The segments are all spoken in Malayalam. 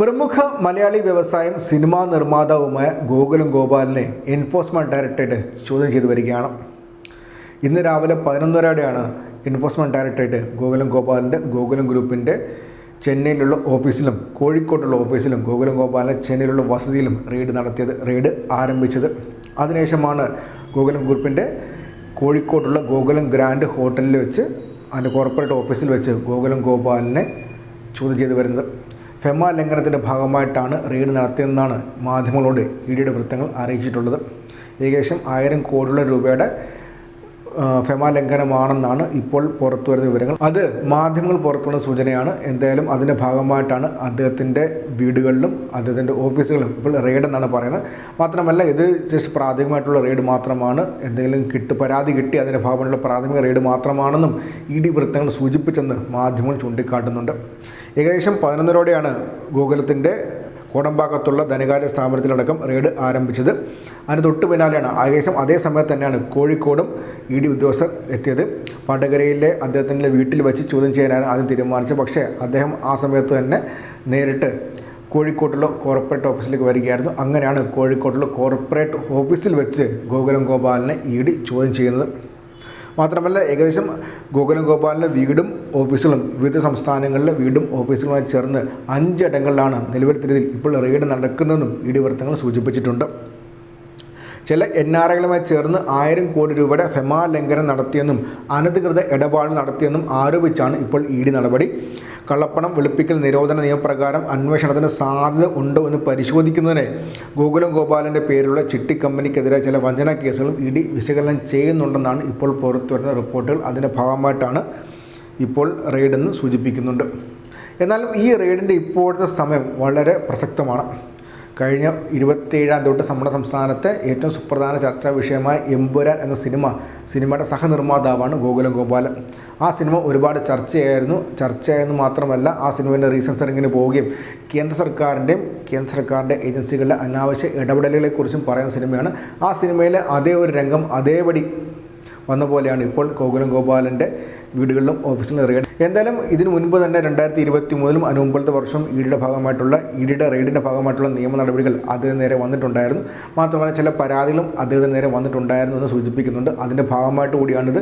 പ്രമുഖ മലയാളി വ്യവസായം സിനിമാ നിർമ്മാതാവുമായ ഗോകുലം ഗോപാലിനെ എൻഫോഴ്സ്മെന്റ് ഡയറക്ടറേറ്റ് ചോദ്യം ചെയ്തു വരികയാണ്. ഇന്ന് രാവിലെ പതിനൊന്നരയോടെയാണ് എൻഫോഴ്സ്മെന്റ് ഡയറക്ടറേറ്റ് ഗോകുലം ഗോപാലിന്റെ ഗോകുലം ഗ്രൂപ്പിന്റെ ചെന്നൈയിലുള്ള ഓഫീസിലും കോഴിക്കോട്ടുള്ള ഓഫീസിലും ഗോകുലം ഗോപാലിന്റെ ചെന്നൈയിലുള്ള വസതിയിലും റെയ്ഡ് നടത്തിയത് റെയ്ഡ് ആരംഭിച്ചത്. അതിനുശേഷമാണ് ഗോകുലം ഗ്രൂപ്പിന്റെ കോഴിക്കോട്ടുള്ള ഗോകുലം ഗ്രാൻഡ് ഹോട്ടലിൽ വെച്ച് അതിന്റെ കോർപ്പറേറ്റ് ഓഫീസിൽ വെച്ച് ഗോകുലം ഗോപാലിനെ ചോദ്യം ചെയ്തു വരുന്നത്. ഫെമ ലംഘനത്തിന്റെ ഭാഗമായിട്ടാണ് റെയ്ഡ് നടത്തിയതെന്നാണ് മാധ്യമങ്ങളോട് ഇ ഡിയുടെ വൃത്തങ്ങൾ അറിയിച്ചിട്ടുള്ളത്. ഏകദേശം ആയിരം കോടിയുള്ള രൂപയുടെ ഫെമ ലംഘനമാണെന്നാണ് ഇപ്പോൾ പുറത്തു വരുന്ന വിവരങ്ങൾ. അത് മാധ്യമങ്ങൾ പുറത്തുള്ള സൂചനയാണ്. എന്തായാലും അതിന്റെ ഭാഗമായിട്ടാണ് അദ്ദേഹത്തിന്റെ വീടുകളിലും അദ്ദേഹത്തിന്റെ ഓഫീസുകളിലും ഇപ്പോൾ റെയ്ഡ് എന്നാണ് പറയുന്നത്. മാത്രമല്ല ഇത് ജസ്റ്റ് പ്രാഥമികമായിട്ടുള്ള റെയ്ഡ് മാത്രമാണ്. എന്തെങ്കിലും കിട്ടു പരാതി കിട്ടി അതിന്റെ ഭാഗമായിട്ടുള്ള പ്രാഥമിക റെയ്ഡ് മാത്രമാണെന്നും ഇ ഡി വൃത്തങ്ങൾ സൂചിപ്പിച്ചെന്ന് മാധ്യമങ്ങൾ ചൂണ്ടിക്കാട്ടുന്നുണ്ട്. ഏകദേശം പതിനൊന്നരോടെയാണ് ഗോകുലത്തിന്റെ കോടമ്പാക്കത്തുള്ള ധനകാര്യ സ്ഥാപനത്തിലടക്കം റെയ്ഡ് ആരംഭിച്ചത്. അതിന് തൊട്ട് പിന്നാലെയാണ് ഏകദേശം അതേ സമയത്ത് തന്നെയാണ് കോഴിക്കോടും ഇ ഡി ഉദ്യോഗസ്ഥർ എത്തിയത്. വടകരയിലെ അദ്ദേഹത്തിന്റെ വീട്ടിൽ വെച്ച് ചോദ്യം ചെയ്യാനാണ് ആദ്യം തീരുമാനിച്ചത്. പക്ഷേ അദ്ദേഹം ആ സമയത്ത് തന്നെ നേരിട്ട് കോഴിക്കോട്ടുള്ള കോർപ്പറേറ്റ് ഓഫീസിലേക്ക് വരികയായിരുന്നു. അങ്ങനെയാണ് കോഴിക്കോട്ടുള്ള കോർപ്പറേറ്റ് ഓഫീസിൽ വെച്ച് ഗോകുലം ഗോപാലിനെ ഇ ഡി ചോദ്യം ചെയ്യുന്നത്. മാത്രമല്ല ഏകദേശം ഗോകുലം ഗോപാലിന്റെ വീടും ഓഫീസുകളും വിവിധ സംസ്ഥാനങ്ങളിലെ വീടും ഓഫീസുകളുമായി ചേർന്ന് അഞ്ചിടങ്ങളിലാണ് നിലവിലത്തെ രീതിയിൽ ഇപ്പോൾ റെയ്ഡ് നടക്കുന്നതെന്നും ഇടിവൃത്തങ്ങൾ സൂചിപ്പിച്ചിട്ടുണ്ട്. ചില എൻ ആർ ഐകളുമായി ചേർന്ന് ആയിരം കോടി രൂപയുടെ ഫെമാ ലംഘനം നടത്തിയെന്നും അനധികൃത ഇടപാട് നടത്തിയെന്നും ആരോപിച്ചാണ് ഇപ്പോൾ ഇ ഡി നടപടി. കള്ളപ്പണം വെളുപ്പിക്കൽ നിരോധന നിയമപ്രകാരം അന്വേഷണത്തിന് സാധ്യത ഉണ്ടോ എന്ന് പരിശോധിക്കുന്നതിന് ഗോകുലം ഗോപാലന്റെ പേരിലുള്ള ചിട്ടി കമ്പനിക്കെതിരെ ചില വഞ്ചന കേസുകളും ഇ ഡി വിശകലനം ചെയ്യുന്നുണ്ടെന്നാണ് ഇപ്പോൾ പുറത്തുവരുന്ന റിപ്പോർട്ടുകൾ. അതിന്റെ ഭാഗമായിട്ടാണ് ഇപ്പോൾ റെയ്ഡെന്ന് സൂചിപ്പിക്കുന്നുണ്ട്. എന്നാലും ഈ റെയ്ഡിന്റെ ഇപ്പോഴത്തെ സമയം വളരെ പ്രസക്തമാണ്. കഴിഞ്ഞ ഇരുപത്തിയേഴാം തൊട്ട് നമ്മുടെ സംസ്ഥാനത്തെ ഏറ്റവും സുപ്രധാന ചർച്ചാ വിഷയമായ എമ്പുരാൻ എന്ന സിനിമ സിനിമയുടെ സഹനിർമ്മാതാവാണ് ഗോകുലം ഗോപാലൻ. ആ സിനിമ ഒരുപാട് ചർച്ചയായിരുന്നു. ചർച്ചയെന്ന് മാത്രമല്ല ആ സിനിമേന്റെ റീസൺസ് ഇങ്ങനെ പോവുകയും കേന്ദ്ര സർക്കാരിന്റെയും കേന്ദ്ര സർക്കാരിന്റെ ഏജൻസികളുടെ അനാവശ്യ ഇടപെടലുകളെക്കുറിച്ചും പറയുന്ന സിനിമയാണ്. ആ സിനിമയിലെ അതേ ഒരു രംഗം അതേപടി വന്ന പോലെയാണ് ഇപ്പോൾ ഗോകുലം ഗോപാലന്റെ വീടുകളിലും ഓഫീസിലും എന്തായാലും ഇതിനു മുൻപ് തന്നെ രണ്ടായിരത്തി ഇരുപത്തി മൂന്നിലും അതിന് വർഷം ഇഡിയുടെ ഭാഗമായിട്ടുള്ള ഇഡിയുടെ റെയ്ഡിന്റെ ഭാഗമായിട്ടുള്ള നിയമ നടപടികൾ അദ്ദേഹം നേരെ വന്നിട്ടുണ്ടായിരുന്നു. മാത്രമല്ല ചില പരാതികളും അദ്ദേഹത്തിന് നേരെ വന്നിട്ടുണ്ടായിരുന്നു എന്ന് സൂചിപ്പിക്കുന്നുണ്ട്. അതിന്റെ ഭാഗമായിട്ട് കൂടിയാണിത്.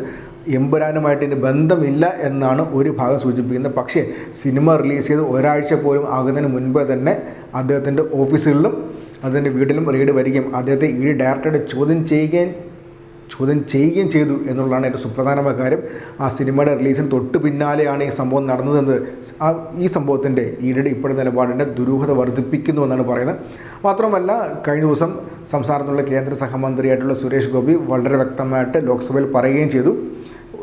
എമ്പുരാനുമായിട്ട് ഇതിന് ബന്ധമില്ല എന്നാണ് ഒരു ഭാഗം സൂചിപ്പിക്കുന്നത്. പക്ഷേ സിനിമ റിലീസ് ചെയ്ത് ഒരാഴ്ച പോലും ആകുന്നതിന് മുൻപേ തന്നെ അദ്ദേഹത്തിന്റെ ഓഫീസുകളിലും അതിന്റെ വീട്ടിലും റെയ്ഡ് വരികയും അദ്ദേഹത്തെ ഇ ഡയറക്ടറുടെ ചോദ്യം ചെയ്യുകയും ചോദ്യം ചെയ്യുകയും ചെയ്തു എന്നുള്ളതാണ് ഏറ്റവും സുപ്രധാനമായ കാര്യം. ആ സിനിമയുടെ റിലീസിന് തൊട്ട് പിന്നാലെയാണ് ഈ സംഭവം നടന്നതെന്ന് ആ ഈ സംഭവത്തിന്റെ ഈയിടെ ഇപ്പോഴത്തെ നിലപാടിന്റെ ദുരൂഹത വർദ്ധിപ്പിക്കുന്നു എന്നാണ് പറയുന്നത്. മാത്രമല്ല കഴിഞ്ഞ ദിവസം സംസ്ഥാനത്തുള്ള കേന്ദ്ര സഹമന്ത്രിയായിട്ടുള്ള സുരേഷ് ഗോപി വളരെ വ്യക്തമായിട്ട് ലോക്സഭയിൽ പറയുകയും ചെയ്തു.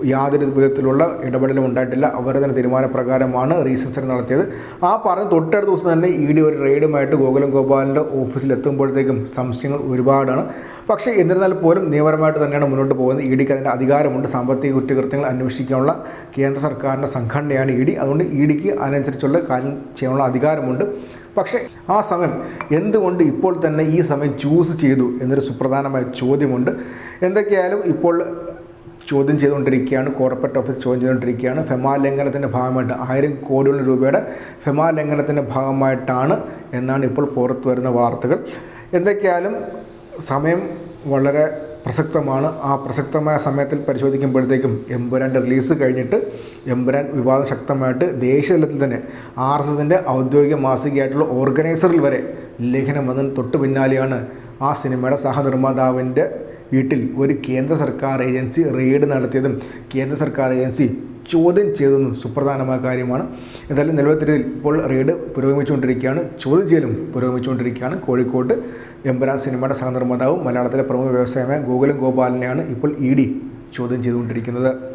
യാതൊരു വിധത്തിലുള്ള ഇടപെടലും ഉണ്ടായിട്ടില്ല. അവരുടെ തന്നെ തീരുമാനപ്രകാരമാണ് റീസെൻസർ നടത്തിയത്. ആ പറഞ്ഞ തൊട്ടടുത്ത ദിവസം തന്നെ ഇ ഡി ഒരു റെയ്ഡുമായിട്ട് ഗോകുലം ഗോപാലിന്റെ ഓഫീസിൽ എത്തുമ്പോഴത്തേക്കും സംശയങ്ങൾ ഒരുപാടാണ്. പക്ഷേ എന്നിരുന്നാൽ പോലും നിയമപരമായിട്ട് തന്നെയാണ് മുന്നോട്ട് പോകുന്നത്. ഇ ഡിക്ക് അതിന്റെ അധികാരമുണ്ട്. സാമ്പത്തിക കുറ്റകൃത്യങ്ങൾ അന്വേഷിക്കാനുള്ള കേന്ദ്ര സർക്കാരിന്റെ സംഘടനയാണ് ഇ ഡി. അതുകൊണ്ട് ഇ ഡിക്ക് അതിനനുസരിച്ചുള്ള കാര്യം ചെയ്യാനുള്ള അധികാരമുണ്ട്. പക്ഷേ ആ സമയം എന്തുകൊണ്ട് ഇപ്പോൾ തന്നെ ഈ സമയം ചൂസ് ചെയ്തു എന്നൊരു സുപ്രധാനമായ ചോദ്യമുണ്ട്. എന്തൊക്കെയായാലും ഇപ്പോൾ ചോദ്യം ചെയ്തുകൊണ്ടിരിക്കുകയാണ്. കോർപ്പറേറ്റ് ഓഫീസ് ചോദ്യം ചെയ്തുകൊണ്ടിരിക്കുകയാണ്. ഫെമാ ലംഘനത്തിന്റെ ഭാഗമായിട്ട് ആയിരം കോടിയോളം രൂപയുടെ ഫെമാ ലംഘനത്തിന്റെ ഭാഗമായിട്ടാണ് എന്നാണ് ഇപ്പോൾ പുറത്തു വരുന്ന വാർത്തകൾ. എന്തൊക്കെയായാലും സമയം വളരെ പ്രസക്തമാണ്. ആ പ്രസക്തമായ സമയത്തിൽ പരിശോധിക്കുമ്പോഴത്തേക്കും എമ്പുരാന്റെ റിലീസ് കഴിഞ്ഞിട്ട് എമ്പുരാൻ വിവാദം ശക്തമായിട്ട് ദേശീയതലത്തിൽ തന്നെ ആർ എസ് എസിന്റെ ഔദ്യോഗിക മാസികയായിട്ടുള്ള ഓർഗനൈസറിൽ വരെ ലേഖനം വന്നതിന് തൊട്ട് പിന്നാലെയാണ് ആ സിനിമയുടെ സഹനിർമ്മാതാവിന്റെ വീട്ടിൽ ഒരു കേന്ദ്ര സർക്കാർ ഏജൻസി റെയ്ഡ് നടത്തിയതും കേന്ദ്ര സർക്കാർ ഏജൻസി ചോദ്യം ചെയ്തതെന്ന് സുപ്രധാനമായ കാര്യമാണ്. എന്തായാലും നിലവിലത്തെ ഇപ്പോൾ റെയ്ഡ് പുരോഗമിച്ചുകൊണ്ടിരിക്കുകയാണ്. ചോദ്യം ചെയ്യലും പുരോഗമിച്ചുകൊണ്ടിരിക്കുകയാണ്. കോഴിക്കോട്ട് എമ്പുരാൻ സിനിമയുടെ സഹനിർമ്മാതാവും മലയാളത്തിലെ പ്രമുഖ വ്യവസായമായ ഗോകുലം ഗോപാലിനെയാണ് ഇപ്പോൾ ഇ ഡി ചോദ്യം ചെയ്തുകൊണ്ടിരിക്കുന്നത്.